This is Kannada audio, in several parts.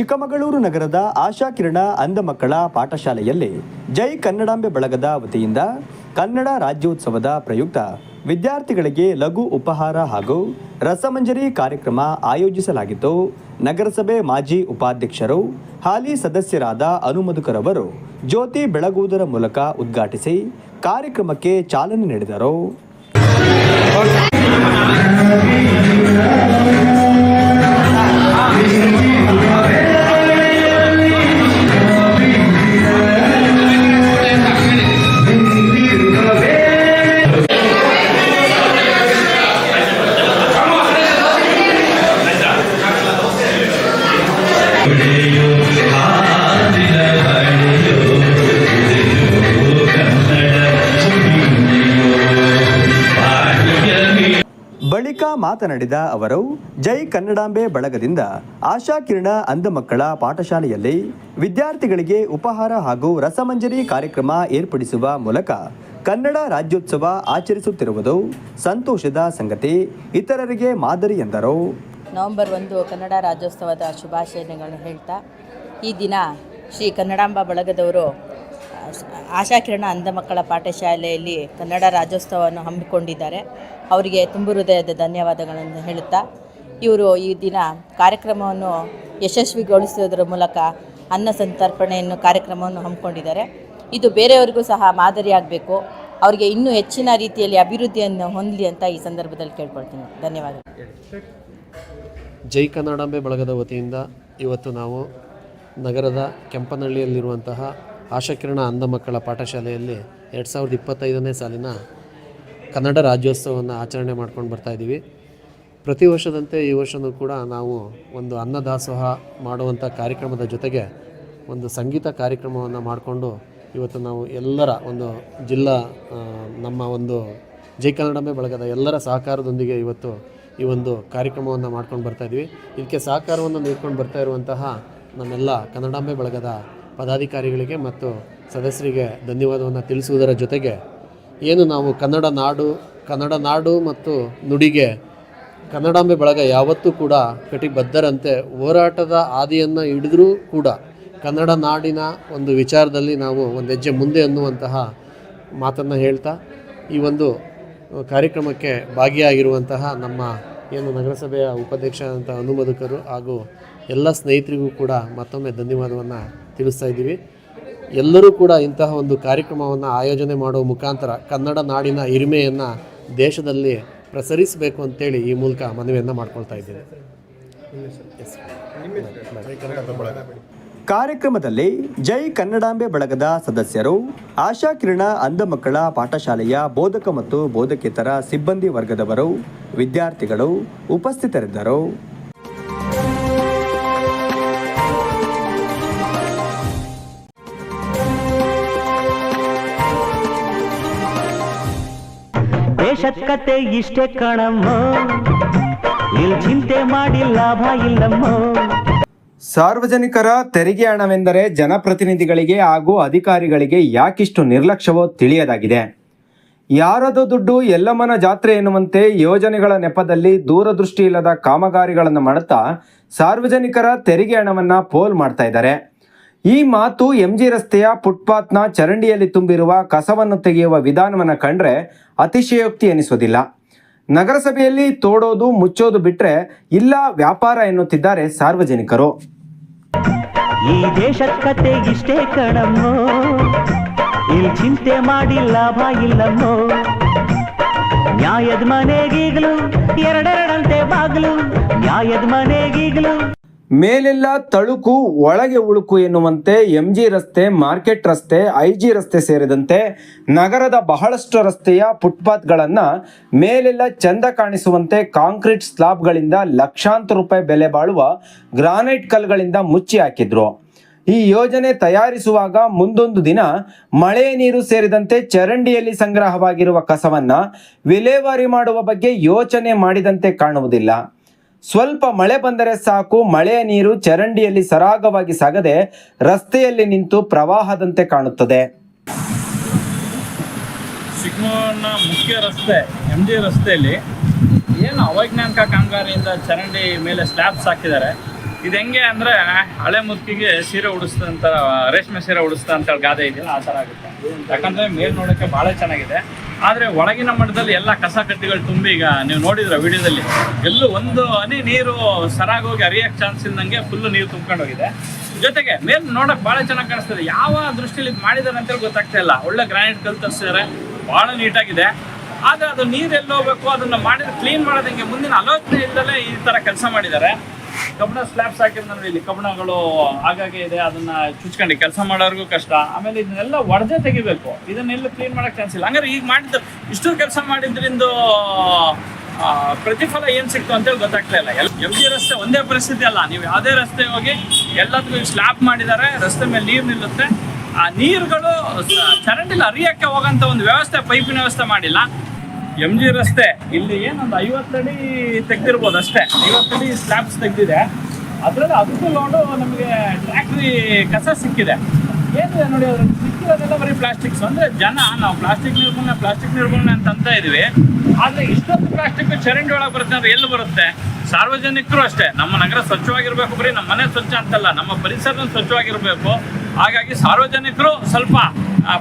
ಚಿಕ್ಕಮಗಳೂರು ನಗರದ ಆಶಾಕಿರಣ ಅಂಧ ಮಕ್ಕಳ ಪಾಠಶಾಲೆಯಲ್ಲಿ ಜೈ ಕನ್ನಡಾಂಬೆ ಬಳಗದ ವತಿಯಿಂದ ಕನ್ನಡ ರಾಜ್ಯೋತ್ಸವದ ಪ್ರಯುಕ್ತ ವಿದ್ಯಾರ್ಥಿಗಳಿಗೆ ಲಘು ಉಪಹಾರ ಹಾಗೂ ರಸಮಂಜರಿ ಕಾರ್ಯಕ್ರಮ ಆಯೋಜಿಸಲಾಗಿತ್ತು ನಗರಸಭೆ ಮಾಜಿ ಉಪಾಧ್ಯಕ್ಷರು, ಹಾಲಿ ಸದಸ್ಯರಾದ ಅನುಮಧುಕರವರು ಜ್ಯೋತಿ ಬೆಳಗುವುದರ ಮೂಲಕ ಉದ್ಘಾಟಿಸಿ ಕಾರ್ಯಕ್ರಮಕ್ಕೆ ಚಾಲನೆ ನೀಡಿದರು. Amen. ಮಾತನಾಡಿದ ಅವರು, ಜೈ ಕನ್ನಡಾಂಬೆ ಬಳಗದಿಂದ ಆಶಾಕಿರಣ ಅಂಧ ಮಕ್ಕಳ ಪಾಠಶಾಲೆಯಲ್ಲಿ ವಿದ್ಯಾರ್ಥಿಗಳಿಗೆ ಉಪಹಾರ ಹಾಗೂ ರಸಮಂಜರಿ ಕಾರ್ಯಕ್ರಮ ಏರ್ಪಡಿಸುವ ಮೂಲಕ ಕನ್ನಡ ರಾಜ್ಯೋತ್ಸವ ಆಚರಿಸುತ್ತಿರುವುದು ಸಂತೋಷದ ಸಂಗತಿ. ಇತರರಿಗೆ ಮಾದರಿ ಎಂದರು. ನವೆಂಬರ್ ಒಂದು ಕನ್ನಡ ರಾಜ್ಯೋತ್ಸವದ ಶುಭಾಶಯಗಳನ್ನು ಹೇಳ್ತಾ, ಈ ದಿನ ಶ್ರೀ ಕನ್ನಡಾಂಬ ಬಳಗದವರು ಆಶಾಕಿರಣ ಅಂಧ ಮಕ್ಕಳ ಪಾಠಶಾಲೆಯಲ್ಲಿ ಕನ್ನಡ ರಾಜ್ಯೋತ್ಸವವನ್ನು ಹಮ್ಮಿಕೊಂಡಿದ್ದಾರೆ. ಅವರಿಗೆ ತುಂಬು ಹೃದಯದ ಧನ್ಯವಾದಗಳನ್ನು ಹೇಳುತ್ತಾ, ಇವರು ಈ ದಿನ ಕಾರ್ಯಕ್ರಮವನ್ನು ಯಶಸ್ವಿಗೊಳಿಸುವುದರ ಮೂಲಕ ಅನ್ನ ಸಂತರ್ಪಣೆಯನ್ನು ಕಾರ್ಯಕ್ರಮವನ್ನು ಹಮ್ಮಿಕೊಂಡಿದ್ದಾರೆ. ಇದು ಬೇರೆಯವರಿಗೂ ಸಹ ಮಾದರಿಯಾಗಬೇಕು. ಅವರಿಗೆ ಇನ್ನೂ ಹೆಚ್ಚಿನ ರೀತಿಯಲ್ಲಿ ಅಭಿವೃದ್ಧಿಯನ್ನು ಹೊಂದಲಿ ಅಂತ ಈ ಸಂದರ್ಭದಲ್ಲಿ ಕೇಳ್ಕೊಳ್ತೀನಿ. ಧನ್ಯವಾದಗಳು. ಜೈ ಕನ್ನಡಾಂಬೆ ಬಳಗದ ವತಿಯಿಂದ ಇವತ್ತು ನಾವು ನಗರದ ಕೆಂಪನಹಳ್ಳಿಯಲ್ಲಿರುವಂತಹ ಆಶಾಕಿರಣ ಅಂಧ ಮಕ್ಕಳ ಪಾಠಶಾಲೆಯಲ್ಲಿ ಎರಡು ಸಾವಿರದ ಇಪ್ಪತ್ತೈದನೇ ಸಾಲಿನ ಕನ್ನಡ ರಾಜ್ಯೋತ್ಸವವನ್ನು ಆಚರಣೆ ಮಾಡ್ಕೊಂಡು ಬರ್ತಾಯಿದ್ದೀವಿ ಪ್ರತಿ ವರ್ಷದಂತೆ ಈ ವರ್ಷವೂ ಕೂಡ ನಾವು ಒಂದು ಅನ್ನದಾಸೋಹ ಮಾಡುವಂಥ ಕಾರ್ಯಕ್ರಮದ ಜೊತೆಗೆ ಒಂದು ಸಂಗೀತ ಕಾರ್ಯಕ್ರಮವನ್ನು ಮಾಡಿಕೊಂಡು ಇವತ್ತು ನಾವು ಎಲ್ಲರ ಒಂದು ಜಿಲ್ಲಾ ನಮ್ಮ ಒಂದು ಜೈ ಕನ್ನಡಮೆ ಬಳಗದ ಎಲ್ಲರ ಸಹಕಾರದೊಂದಿಗೆ ಇವತ್ತು ಈ ಒಂದು ಕಾರ್ಯಕ್ರಮವನ್ನು ಮಾಡ್ಕೊಂಡು ಬರ್ತಾಯಿದ್ವಿ ಇದಕ್ಕೆ ಸಹಕಾರವನ್ನು ನೀಡ್ಕೊಂಡು ಬರ್ತಾ ಇರುವಂತಹ ನಮ್ಮೆಲ್ಲ ಕನ್ನಡಾಂಬೆ ಬಳಗದ ಪದಾಧಿಕಾರಿಗಳಿಗೆ ಮತ್ತು ಸದಸ್ಯರಿಗೆ ಧನ್ಯವಾದವನ್ನು ತಿಳಿಸುವುದರ ಜೊತೆಗೆ ಏನು ನಾವು ಕನ್ನಡ ನಾಡು ಕನ್ನಡ ನಾಡು ಮತ್ತು ನುಡಿಗೆ ಕನ್ನಡಾಂಬೆ ಬಳಗ ಯಾವತ್ತೂ ಕೂಡ ಕಟಿಬದ್ಧರಂತೆ ಹೋರಾಟದ ಹಾದಿಯನ್ನು ಹಿಡಿದ್ರೂ ಕೂಡ ಕನ್ನಡ ನಾಡಿನ ಒಂದು ವಿಚಾರದಲ್ಲಿ ನಾವು ಒಂದು ಹೆಜ್ಜೆ ಮುಂದೆ ಅನ್ನುವಂತಹ ಮಾತನ್ನು ಹೇಳ್ತಾ ಈ ಒಂದು ಕಾರ್ಯಕ್ರಮಕ್ಕೆ ಭಾಗಿಯಾಗಿರುವಂತಹ ನಮ್ಮ ಏನು ನಗರಸಭೆಯ ಉಪಾಧ್ಯಕ್ಷರಾದಂಥ ಅನುಮೋದಕರು ಹಾಗೂ ಎಲ್ಲ ಸ್ನೇಹಿತರಿಗೂ ಕೂಡ ಮತ್ತೊಮ್ಮೆ ಧನ್ಯವಾದವನ್ನು ತಿಳಿಸ್ತಾ ಇದ್ದೀವಿ. ಎಲ್ಲರೂ ಕೂಡ ಇಂತಹ ಒಂದು ಕಾರ್ಯಕ್ರಮವನ್ನು ಆಯೋಜನೆ ಮಾಡುವ ಮುಖಾಂತರ ಕನ್ನಡ ನಾಡಿನ ಹಿರಿಮೆಯನ್ನು ದೇಶದಲ್ಲಿ ಪ್ರಸರಿಸಬೇಕು ಅಂತೇಳಿ ಈ ಮೂಲಕ ಮನವಿಯನ್ನು ಮಾಡ್ಕೊಳ್ತಾ ಇದ್ದೇನೆ ಕಾರ್ಯಕ್ರಮದಲ್ಲಿ ಜೈ ಕನ್ನಡಾಂಬೆ ಬಳಗದ ಸದಸ್ಯರು, ಆಶಾ ಕಿರಣ ಅಂಧ ಮಕ್ಕಳ ಪಾಠಶಾಲೆಯ ಬೋಧಕ ಮತ್ತು ಬೋಧಕೇತರ ಸಿಬ್ಬಂದಿ ವರ್ಗದವರು, ವಿದ್ಯಾರ್ಥಿಗಳು ಉಪಸ್ಥಿತರಿದ್ದರು. ಕತೆ ಇಷ್ಟೇ ಕಣಮ್ಮ. ಇಲ್ಲಿ ಚಿಂತೆ ಮಾಡಿ ಲಾಭ ಇಲ್ಲಮ್ಮ. ಸಾರ್ವಜನಿಕರ ತೆರಿಗೆ ಹಣವೆಂದರೆ ಜನಪ್ರತಿನಿಧಿಗಳಿಗೆ ಹಾಗೂ ಅಧಿಕಾರಿಗಳಿಗೆ ಯಾಕಿಷ್ಟು ನಿರ್ಲಕ್ಷ್ಯವೋ ತಿಳಿಯದಾಗಿದೆ. ಯಾರದೋ ದುಡ್ಡು ಎಲ್ಲಮ್ಮನ ಜಾತ್ರೆ ಎನ್ನುವಂತೆ ಯೋಜನೆಗಳ ನೆಪದಲ್ಲಿ ದೂರದೃಷ್ಟಿ ಇಲ್ಲದ ಕಾಮಗಾರಿಗಳನ್ನು ಮಾಡುತ್ತಾ ಸಾರ್ವಜನಿಕರ ತೆರಿಗೆ ಹಣವನ್ನು ಪೋಲ್ ಮಾಡ್ತಾ ಇದ್ದಾರೆ. ಈ ಮಾತು ಎಂ ಜಿ ರಸ್ತೆಯ ಫುಟ್ಪಾತ್ನ ಚರಂಡಿಯಲ್ಲಿ ತುಂಬಿರುವ ಕಸವನ್ನು ತೆಗೆಯುವ ವಿಧಾನವನ್ನು ಕಂಡ್ರೆ ಅತಿಶಯೋಕ್ತಿ ಎನಿಸೋದಿಲ್ಲ ನಗರಸಭೆಯಲ್ಲಿ ತೋಡೋದು ಮುಚ್ಚೋದು ಬಿಟ್ರೆ ಇಲ್ಲ ವ್ಯಾಪಾರ ಎನ್ನುತ್ತಿದ್ದಾರೆ ಸಾರ್ವಜನಿಕರು. ಈ ದೇಶದ ಕತೆ ಇಷ್ಟೇ ಕಣಮ್ಮೋ ಇಲ್ಲಿ ಚಿಂತೆ ಮಾಡಿಲ್ಲ ಲಾಭ ಇಲ್ಲಮ್ಮ. ನ್ಯಾಯದ ಮನೆಗೀಗಲು ಎರಡೆರಡಂತೆ ಬಾಗಿಲು, ನ್ಯಾಯದ ಮನೆಗೀಗಲು ಮೇಲೆಲ್ಲ ತಳುಕು, ಒಳಗೆ ಉಳುಕು ಎನ್ನುವಂತೆ ಎಂ ಜಿ ರಸ್ತೆ, ಮಾರ್ಕೆಟ್ ರಸ್ತೆ ಐ ಜಿ ರಸ್ತೆ ಸೇರಿದಂತೆ ನಗರದ ಬಹಳಷ್ಟು ರಸ್ತೆಯ ಫುಟ್ಪಾತ್ಗಳನ್ನು ಮೇಲೆಲ್ಲ ಚಂದ ಕಾಣಿಸುವಂತೆ ಕಾಂಕ್ರೀಟ್ ಸ್ಲಾಬ್ಗಳಿಂದ ಲಕ್ಷಾಂತರ ರೂಪಾಯಿ ಬೆಲೆ ಬಾಳುವ ಗ್ರಾನೈಟ್ ಕಲ್ಗಳಿಂದ ಮುಚ್ಚಿ ಹಾಕಿದ್ರು. ಈ ಯೋಜನೆ ತಯಾರಿಸುವಾಗ ಮುಂದೊಂದು ದಿನ ಮಳೆ ನೀರು ಸೇರಿದಂತೆ ಚರಂಡಿಯಲ್ಲಿ ಸಂಗ್ರಹವಾಗಿರುವ ಕಸವನ್ನು ವಿಲೇವಾರಿ ಮಾಡುವ ಬಗ್ಗೆ ಯೋಚನೆ ಮಾಡಿದಂತೆ ಕಾಣುವುದಿಲ್ಲ. ಸ್ವಲ್ಪ ಮಳೆ ಬಂದರೆ ಸಾಕು, ಮಳೆಯ ನೀರು ಚರಂಡಿಯಲ್ಲಿ ಸರಾಗವಾಗಿ ಸಾಗದೆ ರಸ್ತೆಯಲ್ಲಿ ನಿಂತು ಪ್ರವಾಹದಂತೆ ಕಾಣುತ್ತದೆ. ಚಿಕ್ಕಮಗಳೂರಿನ ಮುಖ್ಯ ರಸ್ತೆ ಎಂ ಜಿ ರಸ್ತೆಯಲ್ಲಿ ಏನು ಅವೈಜ್ಞಾನಿಕ ಕಾಮಗಾರಿಯಿಂದ ಚರಂಡಿ ಮೇಲೆ ಸ್ಲ್ಯಾಬ್ಸ್ ಹಾಕಿದ್ದಾರೆ. ಇದು ಹೆಂಗೆ ಅಂದ್ರೆ ಹಳೆ ಮುತ್ತಿಗೆ ಸೀರೆ ಉಡಿಸಿದಂತ ರೇಷ್ಮೆ ಸೀರೆ ಉಡಿಸ್ತಾ ಗಾದೆ ಇದೆಯಲ್ಲ, ಆ ಥರ ಆಗುತ್ತೆ. ಯಾಕಂದ್ರೆ ಮೇಲ್ ನೋಡೋಕ್ಕೆ ಭಾಳ ಚೆನ್ನಾಗಿದೆ. ಆದರೆ ಒಳಗಿನ ಮಟ್ಟದಲ್ಲಿ ಎಲ್ಲ ಕಸ ಕಡ್ಡಿಗಳು ತುಂಬಿ ಈಗ ನೀವು ನೋಡಿದ್ರ ವಿಡಿಯೋದಲ್ಲಿ. ಎಲ್ಲೂ ಒಂದು ಹನಿ ನೀರು ಸರಾಗೋಗಿ ಹರಿಯಕ್ಕೆ ಚಾನ್ಸ್ ಇದ್ದಂಗೆ ಫುಲ್ ನೀರು ತುಂಬ್ಕೊಂಡು ಹೋಗಿದೆ. ಜೊತೆಗೆ ಮೇಲ್ ನೋಡಕ್ ಬಹಳ ಚೆನ್ನಾಗಿ ಕಾಣಿಸ್ತದೆ. ಯಾವ ದೃಷ್ಟಿಯಲ್ಲಿ ಇದು ಮಾಡಿದ್ದಾರೆ ಅಂತೇಳಿ ಗೊತ್ತಾಗ್ತಾ ಇಲ್ಲ. ಒಳ್ಳೆ ಗ್ರಾನೈಟ್ ಕಲ್ ತರಿಸಿದ್ದಾರೆ ಭಾಳ ನೀಟಾಗಿದೆ. ಆದ್ರೆ ಅದು ನೀರು ಎಲ್ಲೋಗ್ಬೇಕು ಅದನ್ನ ಮಾಡಿದ್ರೆ ಕ್ಲೀನ್ ಮಾಡೋದಂಗೆ ಮುಂದಿನ ಆಲೋಚನೆ ಇಲ್ಲದೆ ಈ ತರ ಕೆಲಸ ಮಾಡಿದ್ದಾರೆ. ಕಬ್ಬಣ ಸ್ಲ್ಯಾಬ್ಸ್ ಹಾಕಿದ್ರೆ ಇಲ್ಲಿ ಕಬ್ಬಣಗಳು ಆಗಾಗೆ ಇದೆ, ಅದನ್ನ ಚುಚ್ಕೊಂಡು ಕೆಲಸ ಮಾಡೋರ್ಗೂ ಕಷ್ಟ. ಆಮೇಲೆ ಇದನ್ನೆಲ್ಲ ಒಡೆದೇ ತೆಗಿಬೇಕು. ಇದನ್ನೆಲ್ಲ ಕ್ಲೀನ್ ಮಾಡಕ್ ಚಾನ್ಸ್ ಇಲ್ಲ. ಹಂಗಾರೆ ಈಗ ಮಾಡಿದ್ದು ಇಷ್ಟು ಕೆಲಸ ಮಾಡಿದ್ರಿಂದ ಪ್ರತಿಫಲ ಏನ್ ಸಿಕ್ತು ಅಂತೇಳಿ ಇಲ್ಲ. ಎಂ ಜಿ ರಸ್ತೆ ಒಂದೇ ಪರಿಸ್ಥಿತಿ ಅಲ್ಲ. ನೀವು ಯಾವುದೇ ರಸ್ತೆ ಹೋಗಿ ಎಲ್ಲದಕ್ಕೂ ಸ್ಲ್ಯಾಬ್ ಮಾಡಿದ್ದಾರೆ. ರಸ್ತೆ ಮೇಲೆ ನೀರು ನಿಲ್ಲುತ್ತೆ. ಆ ನೀರುಗಳು ಚರಂಡಿಲಿ ಹರಿಯಕ್ಕೆ ಹೋಗಂತ ಒಂದು ವ್ಯವಸ್ಥೆ, ಪೈಪಿನ ವ್ಯವಸ್ಥೆ ಮಾಡಿಲ್ಲ. ಎಂ ಜಿ ರಸ್ತೆ, ಇಲ್ಲಿ ಏನೊಂದು ಐವತ್ತಡಿ ತೆಗ್ದಿರ್ಬೋದು ಅಷ್ಟೇ. ಐವತ್ತಡಿ ಸ್ಲ್ಯಾಬ್ಸ್ ತೆಗ್ದಿದೆ. ಅದರಲ್ಲಿ ಅದಕ್ಕೂ ನೋಡು ನಮಗೆ ಟ್ರ್ಯಾಕ್ಟ್ರಿ ಕಸ ಸಿಕ್ಕಿದೆ. ಏನಿದೆ ನೋಡಿ ಅದ್ರಲ್ಲಿ? ಸಿಕ್ಕಿರೋದೆಲ್ಲ ಬರೀ ಪ್ಲಾಸ್ಟಿಕ್ಸ್ ಅಂದ್ರೆ ಜನ, ನಾವು ಪ್ಲಾಸ್ಟಿಕ್ ನಿರ್ಮೂಲನೆ ಪ್ಲಾಸ್ಟಿಕ್ ನಿರ್ಮೂಲನೆ ಅಂತ ಅಂತ ಇದೀವಿ. ಆದರೆ ಇಷ್ಟೊಂದು ಪ್ಲಾಸ್ಟಿಕ್ ಚರಂಡಿ ಒಳಗೆ ಬರುತ್ತೆ ಅಂದ್ರೆ ಎಲ್ಲಿ ಬರುತ್ತೆ? ಸಾರ್ವಜನಿಕರು ಅಷ್ಟೇ. ನಮ್ಮ ನಗರ ಸ್ವಚ್ಛವಾಗಿರ್ಬೇಕು ಬರೀ ನಮ್ಮ ಮನೆ ಸ್ವಚ್ಛ ಅಂತಲ್ಲ, ನಮ್ಮ ಪರಿಸರ ಸ್ವಚ್ಛವಾಗಿರ್ಬೇಕು. ಹಾಗಾಗಿ ಸಾರ್ವಜನಿಕರು ಸ್ವಲ್ಪ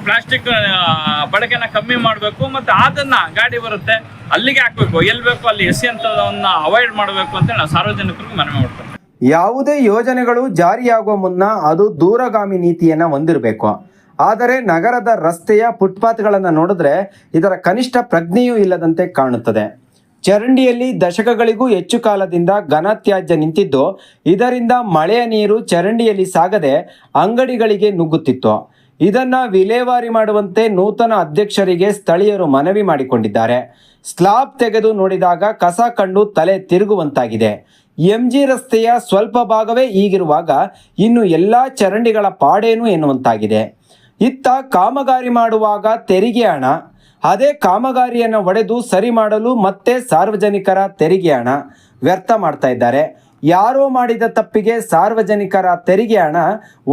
ಪ್ಲಾಸ್ಟಿಕ್ ಬಳಕೆನ ಕಮ್ಮಿ ಮಾಡಬೇಕು ಮತ್ತೆ ಅದನ್ನ ಗಾಡಿ ಬರುತ್ತೆ, ಅಲ್ಲಿಗೆ ಹಾಕಬೇಕು, ಎಲ್ಲಿ ಬೇಕು ಅಲ್ಲಿ ಎಸಿ ಅಂತದನ್ನ ಅವಾಯ್ಡ್ ಮಾಡಬೇಕು ಅಂತ ನಾವು ಸಾರ್ವಜನಿಕರಿಗೆ ಮನವಿ ಮಾಡ್ತೇವೆ. ಯಾವುದೇ ಯೋಜನೆಗಳು ಜಾರಿಯಾಗುವ ಮುನ್ನ ಅದು ದೂರಗಾಮಿ ನೀತಿಯನ್ನ ಹೊಂದಿರಬೇಕು. ಆದರೆ ನಗರದ ರಸ್ತೆಯ ಫುಟ್ಪಾತ್ಗಳನ್ನು ನೋಡಿದ್ರೆ ಇದರ ಕನಿಷ್ಠ ಪ್ರಜ್ಞೆಯೂ ಇಲ್ಲದಂತೆ ಕಾಣುತ್ತದೆ. ಚರಂಡಿಯಲ್ಲಿ ದಶಕಗಳಿಗೂ ಹೆಚ್ಚು ಕಾಲದಿಂದ ಘನತ್ಯಾಜ್ಯ ನಿಂತಿದ್ದು, ಇದರಿಂದ ಮಳೆಯ ನೀರು ಚರಂಡಿಯಲ್ಲಿ ಸಾಗದೆ ಅಂಗಡಿಗಳಿಗೆ ನುಗ್ಗುತ್ತಿತ್ತು. ಇದನ್ನ ವಿಲೇವಾರಿ ಮಾಡುವಂತೆ ನೂತನ ಅಧ್ಯಕ್ಷರಿಗೆ ಸ್ಥಳೀಯರು ಮನವಿ ಮಾಡಿಕೊಂಡಿದ್ದಾರೆ. ಸ್ಲಾಬ್ ತೆಗೆದು ನೋಡಿದಾಗ ಕಸ ಕಂಡು ತಲೆ ತಿರುಗುವಂತಾಗಿದೆ. ಎಂಜಿ ರಸ್ತೆಯ ಸ್ವಲ್ಪ ಭಾಗವೇ ಈಗಿರುವಾಗ ಇನ್ನು ಎಲ್ಲ ಚರಂಡಿಗಳ ಪಾಡೇನು ಎನ್ನುವಂತಾಗಿದೆ. ಇತ್ತ ಕಾಮಗಾರಿ ಮಾಡುವಾಗ ತೆರಿಗೆ ಹಣ ಅದೇ ಕಾಮಗಾರಿಯನ್ನು ಒಡೆದು ಸರಿ ಮಾಡಲು ಮತ್ತೆ ಸಾರ್ವಜನಿಕರ ತೆರಿಗೆ ಹಣ ವ್ಯರ್ಥ ಮಾಡ್ತಾ ಇದ್ದಾರೆ. ಯಾರೋ ಮಾಡಿದ ತಪ್ಪಿಗೆ ಸಾರ್ವಜನಿಕರ ತೆರಿಗೆ ಹಣ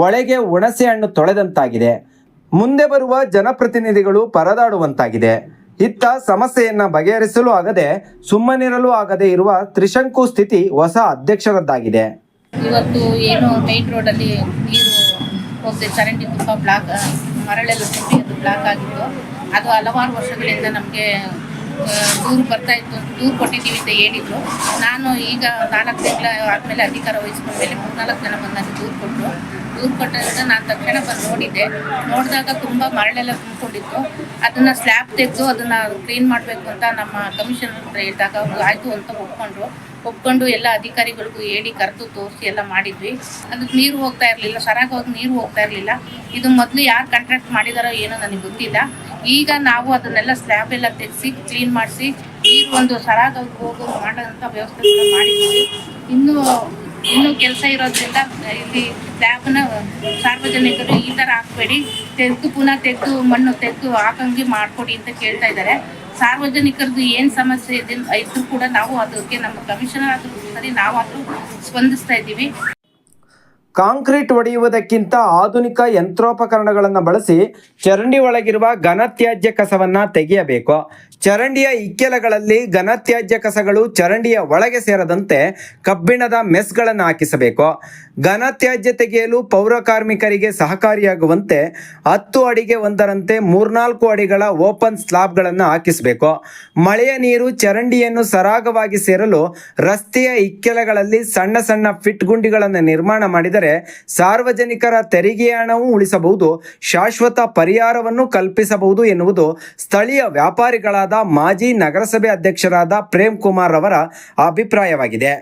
ಒಳಗೆ ಹುಣಸೆ ಹಣ್ಣು ತೊಳೆದಂತಾಗಿದೆ. ಮುಂದೆ ಬರುವ ಜನಪ್ರತಿನಿಧಿಗಳು ಪರದಾಡುವಂತಾಗಿದೆ. ಇತ್ತ ಸಮಸ್ಯೆಯನ್ನ ಬಗೆಹರಿಸಲು ಆಗದೆ ಸುಮ್ಮನಿರಲು ಆಗದೆ ಇರುವ ತ್ರಿಶಂಕು ಸ್ಥಿತಿ ಹೊಸ ಅಧ್ಯಕ್ಷರದ್ದಾಗಿದೆ. ಇವತ್ತು ಏನು ಮೈನ್ ರೋಡಲ್ಲಿ ನೀರು ಹೋಗದೆ ಚರಂಡಿ ತುಂಬ ಬ್ಲಾಕ್ ಮರಳೆಲ್ಲ ತುಂಬಿ ಅದು ಬ್ಲಾಕ್ ಆಗಿತ್ತು. ಅದು ಹಲವಾರು ವರ್ಷಗಳಿಂದ ನಮಗೆ ದೂರು ಬರ್ತಾ ಇತ್ತು, ದೂರು ಕೊಟ್ಟಿದ್ದೀವಿ ಅಂತ ಹೇಳಿದ್ರು. ನಾನು ಈಗ ನಾಲ್ಕು ತಿಂಗಳ ಆದಮೇಲೆ ಅಧಿಕಾರ ವಹಿಸ್ಕೊಂಡ ಮೇಲೆ ಮೂರ್ನಾಲ್ಕು ಜನ ಬಂದು ನನಗೆ ದೂರು ಕೊಟ್ಟರು. ದೂರು ಕೊಟ್ಟರಿಂದ ನಾನು ತಕ್ಷಣ ಬಂದು ನೋಡಿದ್ದೆ. ನೋಡಿದಾಗ ತುಂಬ ಮರಳೆಲ್ಲ ತುಂಬಿಕೊಂಡಿತ್ತು. ಅದನ್ನು ಸ್ಲ್ಯಾಬ್ ತೆಗೆದು ಅದನ್ನು ಕ್ಲೀನ್ ಮಾಡಬೇಕು ಅಂತ ನಮ್ಮ ಕಮಿಷನರ್ ಹತ್ರ ಹೇಳಿದಾಗ ಅವ್ರು ಆಯಿತು ಅಂತ ಒಪ್ಕೊಂಡ್ರು. ಒಪ್ಕೊಂಡು ಎಲ್ಲ ಅಧಿಕಾರಿಗಳಿಗೂ ಹೇಳಿ ಕರೆದು ತೋರಿಸಿ ಎಲ್ಲ ಮಾಡಿದ್ವಿ. ಅದಕ್ಕೆ ನೀರು ಹೋಗ್ತಾ ಇರಲಿಲ್ಲ, ಸರಾಗವಾಗಿ ನೀರು ಹೋಗ್ತಾ ಇರಲಿಲ್ಲ. ಇದು ಮೊದಲು ಯಾರು ಕಾಂಟ್ರಾಕ್ಟ್ ಮಾಡಿದಾರೋ ಏನೋ ನನಗೆ ಗೊತ್ತಿಲ್ಲ. ಈಗ ನಾವು ಅದನ್ನೆಲ್ಲ ಸ್ಲ್ಯಾಬ್ ಎಲ್ಲ ತೆಗೆಸಿ ಕ್ಲೀನ್ ಮಾಡಿಸಿ ಈ ಒಂದು ಸರಾಗ ಹೋಗೋ ಮಾಡೋಂಥ ವ್ಯವಸ್ಥೆ ಮಾಡಿದ್ದೀವಿ. ಇನ್ನೂ ಇನ್ನೂ ಕೆಲಸ ಇರೋದ್ರಿಂದ ಇಲ್ಲಿ ಸ್ಲ್ಯಾಬ್ನ ಸಾರ್ವಜನಿಕರು ಈ ಥರ ಹಾಕ್ಬೇಡಿ. ತೆಗೆದು ಪುನಃ ತೆಗೆದು ಮಣ್ಣು ತೆಗೆದು ಹಾಕಂಗೆ ಮಾಡಿಕೊಡಿ ಅಂತ ಕೇಳ್ತಾ ಇದ್ದಾರೆ. ಸಾರ್ವಜನಿಕರದ್ದು ಏನು ಸಮಸ್ಯೆ ಇದೆ, ಇದ್ರೂ ಕೂಡ ನಾವು ಅದಕ್ಕೆ ನಮ್ಮ ಕಮಿಷನರ್ ಆದರೂ ಸರಿ, ನಾವಾದರೂ ಸ್ಪಂದಿಸ್ತಾ ಇದ್ದೀವಿ. ಕಾಂಕ್ರೀಟ್ ಒಡೆಯುವುದಕ್ಕಿಂತ ಆಧುನಿಕ ಯಂತ್ರೋಪಕರಣಗಳನ್ನು ಬಳಸಿ ಚರಂಡಿ ಒಳಗಿರುವ ಘನತ್ಯಾಜ್ಯ ಕಸವನ್ನು ತೆಗೆಯಬೇಕು. ಚರಂಡಿಯ ಇಕ್ಕೆಲಗಳಲ್ಲಿ ಘನತ್ಯಾಜ್ಯ ಕಸಗಳು ಚರಂಡಿಯ ಒಳಗೆ ಸೇರದಂತೆ ಕಬ್ಬಿಣದ ಮೆಸ್ಗಳನ್ನು ಹಾಕಿಸಬೇಕು. ಘನತ್ಯಾಜ್ಯ ತೆಗೆಯಲು ಪೌರ ಕಾರ್ಮಿಕರಿಗೆ ಸಹಕಾರಿಯಾಗುವಂತೆ ಹತ್ತು ಅಡಿಗೆ ಒಂದರಂತೆ ಮೂರ್ನಾಲ್ಕು ಅಡಿಗಳ ಓಪನ್ ಸ್ಲಾಬ್ಗಳನ್ನು ಹಾಕಿಸಬೇಕು. ಮಳೆಯ ನೀರು ಚರಂಡಿಯನ್ನು ಸರಾಗವಾಗಿ ಸೇರಲು ರಸ್ತೆಯ ಇಕ್ಕೆಲಗಳಲ್ಲಿ ಸಣ್ಣ ಸಣ್ಣ ಫಿಟ್ ಗುಂಡಿಗಳನ್ನು ನಿರ್ಮಾಣ ಮಾಡಿದರೆ ಸಾರ್ವಜನಿಕರ ತೆರಿಗೆ ಹಣವೂ ಉಳಿಸಬಹುದು, ಶಾಶ್ವತ ಪರಿಹಾರವನ್ನು ಕಲ್ಪಿಸಬಹುದು ಎನ್ನುವುದು ಸ್ಥಳೀಯ ವ್ಯಾಪಾರಿಗಳಾದ ಮಾಜಿ ನಗರಸಭೆ ಅಧ್ಯಕ್ಷರಾದ ಪ್ರೇಮ್ ಕುಮಾರ್ ಅವರ ಅಭಿಪ್ರಾಯವಾಗಿದೆ.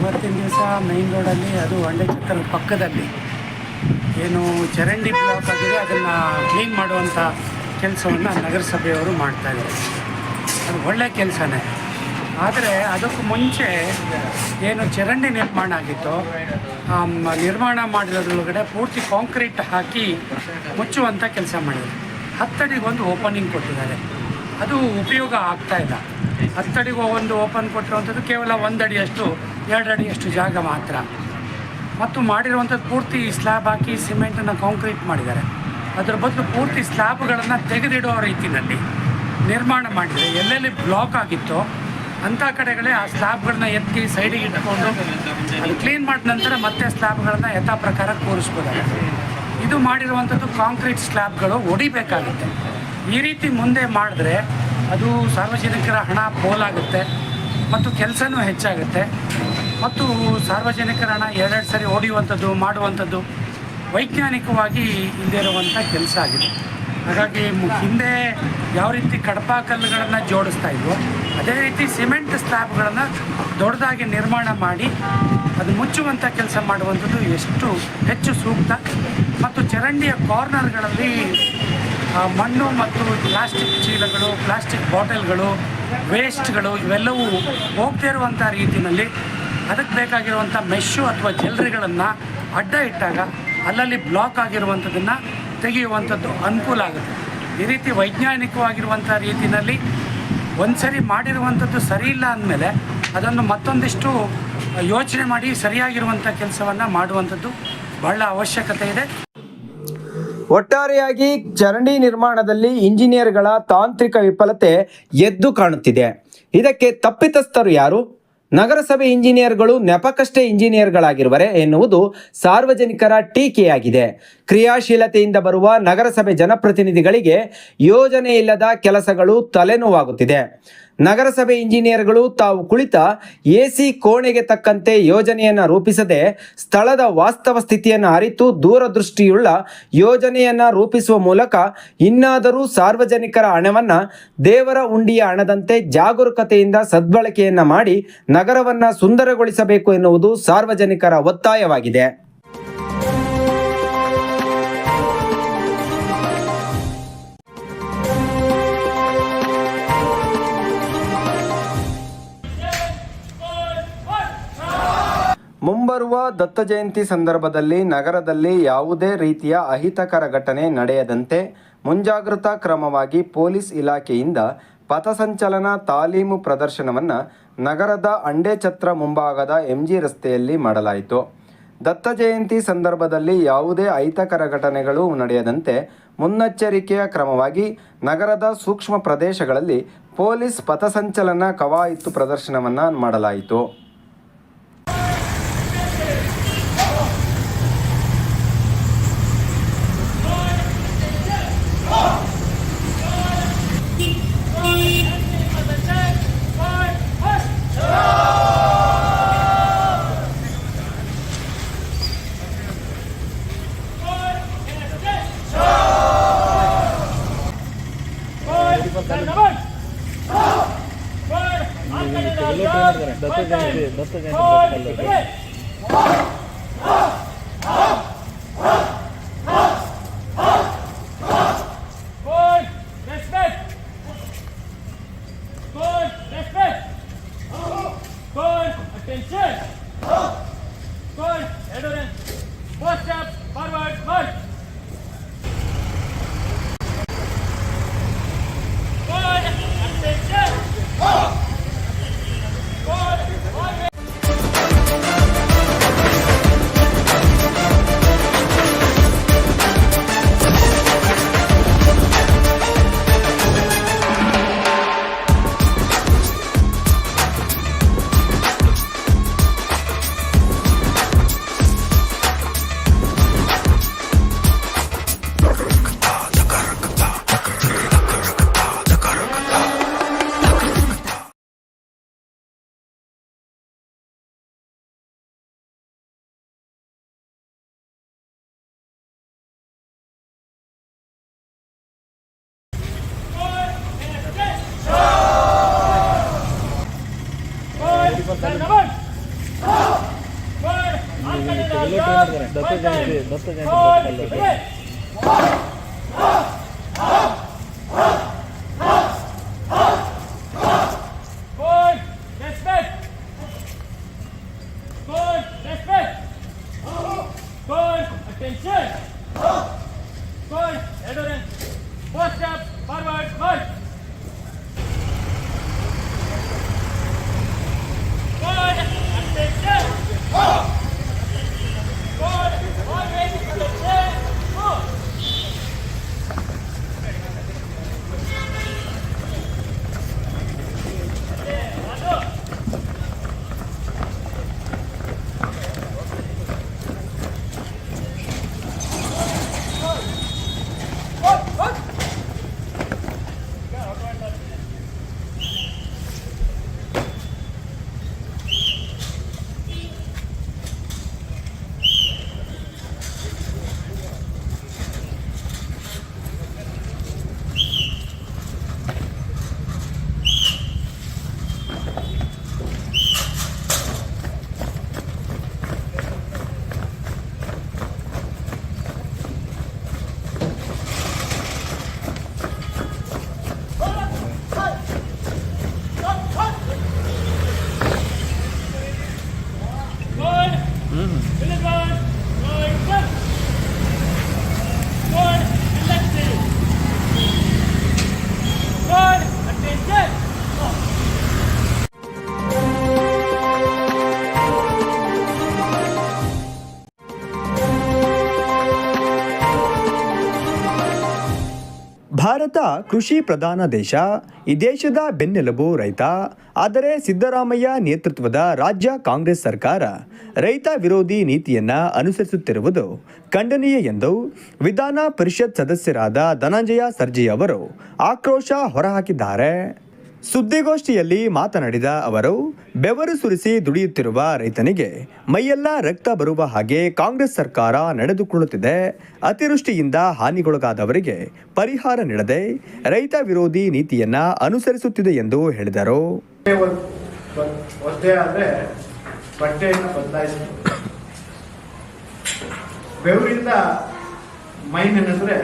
ಇವತ್ತಿನ ದಿವಸ ಮೈನ್ ರೋಡಲ್ಲಿ ಅದು ಒಂಡೆ ಚಿತ್ರದ ಪಕ್ಕದಲ್ಲಿ ಏನು ಚರಂಡಿ ಬ್ಲಾಕ್ ಆಗಿದೆ, ಅದನ್ನು ಕ್ಲೀನ್ ಮಾಡುವಂಥ ಕೆಲಸವನ್ನು ನಗರಸಭೆಯವರು ಮಾಡ್ತಾ ಇದ್ದಾರೆ. ಅದು ಒಳ್ಳೆಯ ಕೆಲಸನೇ. ಆದರೆ ಅದಕ್ಕೂ ಮುಂಚೆ ಏನು ಚರಂಡಿ ನಿರ್ಮಾಣ ಆಗಿತ್ತು. ನಿರ್ಮಾಣ ಮಾಡಿರೋದ್ರೊಳಗಡೆ ಪೂರ್ತಿ ಕಾಂಕ್ರೀಟ್ ಹಾಕಿ ಮುಚ್ಚುವಂಥ ಕೆಲಸ ಮಾಡಿದ್ರು. ಹತ್ತಡಿಗೆ ಒಂದು ಓಪನಿಂಗ್ ಕೊಟ್ಟಿದ್ದಾರೆ. ಅದು ಉಪಯೋಗ ಆಗ್ತಾ ಇಲ್ಲ. ಹತ್ತಡಿಗೆ ಒಂದು ಓಪನ್ ಕೊಟ್ಟಿರುವಂಥದ್ದು ಕೇವಲ ಒಂದಡಿಯಷ್ಟು ಎರಡು ಅಡಿಯಷ್ಟು ಜಾಗ ಮಾತ್ರ. ಮತ್ತು ಮಾಡಿರುವಂಥದ್ದು ಪೂರ್ತಿ ಸ್ಲ್ಯಾಬ್ ಹಾಕಿ ಸಿಮೆಂಟನ್ನು ಕಾಂಕ್ರೀಟ್ ಮಾಡಿದ್ದಾರೆ. ಅದರ ಬದಲು ಪೂರ್ತಿ ಸ್ಲ್ಯಾಬ್ಗಳನ್ನು ತೆಗೆದಿಡೋ ರೀತಿಯಲ್ಲಿ ನಿರ್ಮಾಣ ಮಾಡಿದರೆ ಎಲ್ಲೆಲ್ಲಿ ಬ್ಲಾಕ್ ಆಗಿತ್ತೋ ಅಂಥ ಕಡೆಗಳೇ ಆ ಸ್ಲ್ಯಾಬ್ಗಳನ್ನ ಎತ್ತಿ ಸೈಡಿಗೆ ಇಟ್ಕೊಂಡು ಅದು ಕ್ಲೀನ್ ಮಾಡಿದ ನಂತರ ಮತ್ತೆ ಸ್ಲ್ಯಾಬ್ಗಳನ್ನ ಯಥಾ ಪ್ರಕಾರ ಕೂರಿಸ್ಬೋದಾಗುತ್ತೆ ಇದು ಮಾಡಿರುವಂಥದ್ದು ಕಾಂಕ್ರೀಟ್ ಸ್ಲ್ಯಾಬ್ಗಳು ಹೊಡಿಬೇಕಾಗುತ್ತೆ ಈ ರೀತಿ ಮುಂದೆ ಮಾಡಿದ್ರೆ ಅದು ಸಾರ್ವಜನಿಕರ ಹಣ ಪೋಲಾಗುತ್ತೆ ಮತ್ತು ಕೆಲಸನೂ ಹೆಚ್ಚಾಗುತ್ತೆ. ಮತ್ತು ಸಾರ್ವಜನಿಕರ ಹಣ ಎರಡೆರಡು ಸರಿ ಓಡಿಯುವಂಥದ್ದು ಮಾಡುವಂಥದ್ದು ವೈಜ್ಞಾನಿಕವಾಗಿ ಹಿಂದೆ ಇರುವಂಥ ಕೆಲಸ ಆಗಿದೆ. ಹಾಗಾಗಿ ಹಿಂದೆ ಯಾವ ರೀತಿ ಕಡಪಾ ಕಲ್ಲುಗಳನ್ನು ಜೋಡಿಸ್ತಾ ಇದ್ವೋ ಅದೇ ರೀತಿ ಸಿಮೆಂಟ್ ಸ್ಲ್ಯಾಬ್ಗಳನ್ನು ದೊಡ್ಡದಾಗಿ ನಿರ್ಮಾಣ ಮಾಡಿ ಅದು ಮುಚ್ಚುವಂಥ ಕೆಲಸ ಮಾಡುವಂಥದ್ದು ಎಷ್ಟು ಹೆಚ್ಚು ಸೂಕ್ತ. ಮತ್ತು ಚರಂಡಿಯ ಕಾರ್ನರ್ಗಳಲ್ಲಿ ಮಣ್ಣು ಮತ್ತು ಪ್ಲಾಸ್ಟಿಕ್ ಚೀಲಗಳು, ಪ್ಲಾಸ್ಟಿಕ್ ಬಾಟಲ್ಗಳು, ವೇಸ್ಟ್ಗಳು ಇವೆಲ್ಲವೂ ಹೋಗ್ತಾ ಇರುವಂಥ ರೀತಿಯಲ್ಲಿ ಅದಕ್ಕೆ ಬೇಕಾಗಿರುವಂಥ ಮೆಶ್ಶು ಅಥವಾ ಜಲ್ರಿಗಳನ್ನು ಅಡ್ಡ ಇಟ್ಟಾಗ ಅಲ್ಲಲ್ಲಿ ಬ್ಲಾಕ್ ಆಗಿರುವಂಥದ್ದನ್ನು ತೆಗೆಯುವಂಥದ್ದು ಅನುಕೂಲ ಆಗುತ್ತೆ. ಈ ರೀತಿ ವೈಜ್ಞಾನಿಕವಾಗಿರುವಂಥ ರೀತಿಯಲ್ಲಿ ಒಂದು ಸರಿ ಮಾಡಿರುವಂಥದ್ದು ಸರಿ ಇಲ್ಲ ಅಂದಮೇಲೆ ಅದನ್ನು ಮತ್ತೊಂದಿಷ್ಟು ಯೋಚನೆ ಮಾಡಿ ಸರಿಯಾಗಿರುವಂಥ ಕೆಲಸವನ್ನು ಮಾಡುವಂಥದ್ದು ಬಹಳ ಅವಶ್ಯಕತೆ ಇದೆ. ಒಟ್ಟಾರೆಯಾಗಿ ಚರಂಡಿ ನಿರ್ಮಾಣದಲ್ಲಿ ಇಂಜಿನಿಯರ್ಗಳ ತಾಂತ್ರಿಕ ವಿಫಲತೆ ಎದ್ದು ಕಾಣುತ್ತಿದೆ. ಇದಕ್ಕೆ ತಪ್ಪಿತಸ್ಥರು ಯಾರು? ನಗರಸಭೆ ಇಂಜಿನಿಯರ್ಗಳು ನೆಪಕಷ್ಟೇ ಇಂಜಿನಿಯರ್ಗಳಾಗಿರುವರೆ ಎನ್ನುವುದು ಸಾರ್ವಜನಿಕರ ಟೀಕೆಯಾಗಿದೆ. ಕ್ರಿಯಾಶೀಲತೆಯಿಂದ ಬರುವ ನಗರಸಭೆ ಜನಪ್ರತಿನಿಧಿಗಳಿಗೆ ಯೋಜನೆ ಇಲ್ಲದ ಕೆಲಸಗಳು ತಲೆನೋವಾಗುತ್ತಿದೆ. ನಗರಸಭೆ ಇಂಜಿನಿಯರ್ಗಳು ತಾವು ಕುಳಿತ ಎಸಿ ಕೋಣೆಗೆ ತಕ್ಕಂತೆ ಯೋಜನೆಯನ್ನು ರೂಪಿಸದೆ ಸ್ಥಳದ ವಾಸ್ತವ ಸ್ಥಿತಿಯನ್ನು ಅರಿತು ದೂರದೃಷ್ಟಿಯುಳ್ಳ ಯೋಜನೆಯನ್ನು ರೂಪಿಸುವ ಮೂಲಕ ಇನ್ನಾದರೂ ಸಾರ್ವಜನಿಕರ ಹಣವನ್ನು ದೇವರ ಉಂಡಿಯ ಹಣದಂತೆ ಜಾಗರೂಕತೆಯಿಂದ ಸದ್ಬಳಕೆಯನ್ನು ಮಾಡಿ ನಗರವನ್ನು ಸುಂದರಗೊಳಿಸಬೇಕು ಎನ್ನುವುದು ಸಾರ್ವಜನಿಕರ ಒತ್ತಾಯವಾಗಿದೆ. ದತ್ತ ಜಯಂತಿ ಸಂದರ್ಭದಲ್ಲಿ ನಗರದಲ್ಲಿ ಯಾವುದೇ ರೀತಿಯ ಅಹಿತಕರ ಘಟನೆ ನಡೆಯದಂತೆ ಮುಂಜಾಗ್ರತಾ ಕ್ರಮವಾಗಿ ಪೊಲೀಸ್ ಇಲಾಖೆಯಿಂದ ಪಥಸಂಚಲನ ತಾಲೀಮು ಪ್ರದರ್ಶನವನ್ನು ನಗರದ ಅಂಡೇಛತ್ರ ಮುಂಭಾಗದ ಎಂಜಿ ರಸ್ತೆಯಲ್ಲಿ ಮಾಡಲಾಯಿತು. ದತ್ತ ಜಯಂತಿ ಸಂದರ್ಭದಲ್ಲಿ ಯಾವುದೇ ಅಹಿತಕರ ಘಟನೆಗಳು ನಡೆಯದಂತೆ ಮುನ್ನೆಚ್ಚರಿಕೆಯ ಕ್ರಮವಾಗಿ ನಗರದ ಸೂಕ್ಷ್ಮ ಪ್ರದೇಶಗಳಲ್ಲಿ ಪೊಲೀಸ್ ಪಥಸಂಚಲನ ಕವಾಯಿತು ಪ್ರದರ್ಶನವನ್ನು ಮಾಡಲಾಯಿತು. Thôi, bây giờ ಕೃಷಿ ಪ್ರಧಾನ ದೇಶ, ಈ ದೇಶದ ಬೆನ್ನೆಲುಬು ರೈತ. ಆದರೆ ಸಿದ್ದರಾಮಯ್ಯ ನೇತೃತ್ವದ ರಾಜ್ಯ ಕಾಂಗ್ರೆಸ್ ಸರ್ಕಾರ ರೈತ ವಿರೋಧಿ ನೀತಿಯನ್ನ ಅನುಸರಿಸುತ್ತಿರುವುದು ಖಂಡನೀಯ ಎಂದು ವಿಧಾನ ಪರಿಷತ್ ಸದಸ್ಯರಾದ ಧನಂಜಯ ಸರ್ಜಿ ಅವರು ಆಕ್ರೋಶ ಹೊರಹಾಕಿದ್ದಾರೆ. ಸುದ್ದಿಗೋಷ್ಠಿಯಲ್ಲಿ ಮಾತನಾಡಿದ ಅವರು, ಬೆವರು ಸುರಿಸಿ ದುಡಿಯುತ್ತಿರುವ ರೈತನಿಗೆ ಮೈಯೆಲ್ಲ ರಕ್ತ ಬರುವ ಹಾಗೆ ಕಾಂಗ್ರೆಸ್ ಸರ್ಕಾರ ನಡೆದುಕೊಳ್ಳುತ್ತಿದೆ. ಅತಿವೃಷ್ಟಿಯಿಂದ ಹಾನಿಗೊಳಗಾದವರಿಗೆ ಪರಿಹಾರ ನೀಡದೆ ರೈತ ವಿರೋಧಿ ನೀತಿಯನ್ನ ಅನುಸರಿಸುತ್ತಿದೆ ಎಂದು ಹೇಳಿದರು. ಬೆವರಿಂದ ಮೈ ನೆನೆದ್ರೆ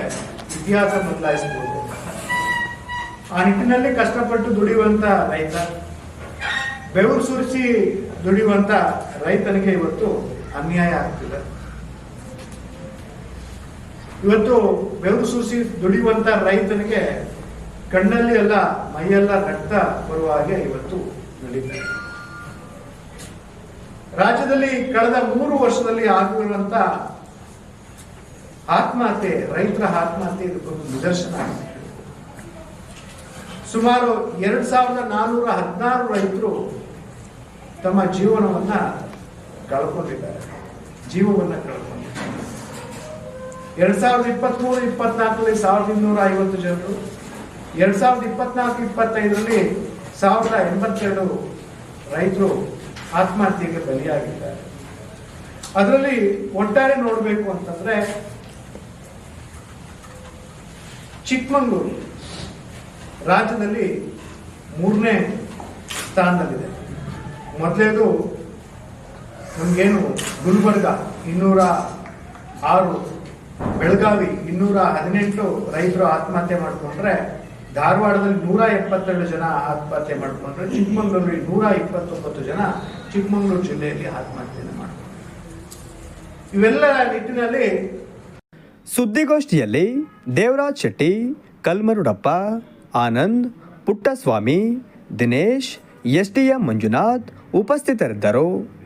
ಇತಿಹಾಸ ಬದಲಾಯಿಸಬಹುದು ಆ ನಿಟ್ಟಿನಲ್ಲಿ ಕಷ್ಟಪಟ್ಟು ದುಡಿಯುವಂತ ರೈತ, ಬೆವರು ಸುರಿಸಿ ದುಡಿಯುವಂತ ರೈತನಿಗೆ ಇವತ್ತು ಅನ್ಯಾಯ ಆಗ್ತಿದೆ. ಇವತ್ತು ಬೆವರು ಸುರಿಸಿ ದುಡಿಯುವಂತ ರೈತನಿಗೆ ಕಣ್ಣಲ್ಲಿ ಎಲ್ಲ, ಮೈಯೆಲ್ಲ ರಕ್ತ ಬರುವ ಹಾಗೆ ಇವತ್ತು ನಡೀತಾ ಇದೆ. ರಾಜ್ಯದಲ್ಲಿ ಕಳೆದ ಮೂರು ವರ್ಷದಲ್ಲಿ ಆಗಿರುವಂತ ಆತ್ಮಹತ್ಯೆ, ರೈತರ ಆತ್ಮಹತ್ಯೆ ಇದಕ್ಕೊಂದು ನಿದರ್ಶನ ಆಗಿದೆ. ಸುಮಾರು ಎರಡು ಸಾವಿರದ ನಾನ್ನೂರ ಹದಿನಾರು ರೈತರು ತಮ್ಮ ಜೀವನವನ್ನ ಕಳ್ಕೊಂಡಿದ್ದಾರೆ. ಜೀವವನ್ನ ಕಳ್ಕೊಂಡಿದ್ದಾರೆ. ಎರಡು ಸಾವಿರದ ಇಪ್ಪತ್ಮೂರು, ಇಪ್ಪತ್ನಾಲ್ಕರಲ್ಲಿ ಸಾವಿರದ ಇನ್ನೂರ ಐವತ್ತು ಜನರು, ಎರಡು ಸಾವಿರದ ಇಪ್ಪತ್ನಾಲ್ಕು, ಇಪ್ಪತ್ತೈದರಲ್ಲಿ ಸಾವಿರದ ಎಂಬತ್ತೆರಡು ರೈತರು ಆತ್ಮಹತ್ಯೆಗೆ ಬಲಿಯಾಗಿದ್ದಾರೆ. ಅದರಲ್ಲಿ ಒಟ್ಟಾರೆ ನೋಡಬೇಕು ಅಂತಂದ್ರೆ ಚಿಕ್ಕಮಗಳೂರು ರಾಜ್ಯದಲ್ಲಿ ಮೂರನೇ ಸ್ಥಾನದಲ್ಲಿದೆ. ಮೊದಲೇದು ನಮಗೇನು ಗುಲ್ಬರ್ಗ ಇನ್ನೂರ ಆರು, ಬೆಳಗಾವಿ ಇನ್ನೂರ ಹದಿನೆಂಟು ರೈತರು ಆತ್ಮಹತ್ಯೆ ಮಾಡಿಕೊಂಡ್ರೆ ಧಾರವಾಡದಲ್ಲಿ ನೂರ ಎಪ್ಪತ್ತೆರಡು ಜನ ಆತ್ಮಹತ್ಯೆ ಮಾಡಿಕೊಂಡ್ರೆ ಚಿಕ್ಕಮಂಗ್ಳೂರಲ್ಲಿ ನೂರ ಇಪ್ಪತ್ತೊಂಬತ್ತು ಜನ ಚಿಕ್ಕಮಗಳೂರು ಜಿಲ್ಲೆಯಲ್ಲಿ ಆತ್ಮಹತ್ಯೆಯನ್ನು ಮಾಡಿಕೊಂಡ್ರು. ಇವೆಲ್ಲ ನಿಟ್ಟಿನಲ್ಲಿ ಸುದ್ದಿಗೋಷ್ಠಿಯಲ್ಲಿ ದೇವರಾಜ್ ಶೆಟ್ಟಿ, ಕಲ್ಮರುಡಪ್ಪ ಆನಂದ್, ಪುಟ್ಟಸ್ವಾಮಿ, ದಿನೇಶ್, ಎಸ್ಡಿಎಂ ಮಂಜುನಾಥ್ ಉಪಸ್ಥಿತರಿದ್ದರು.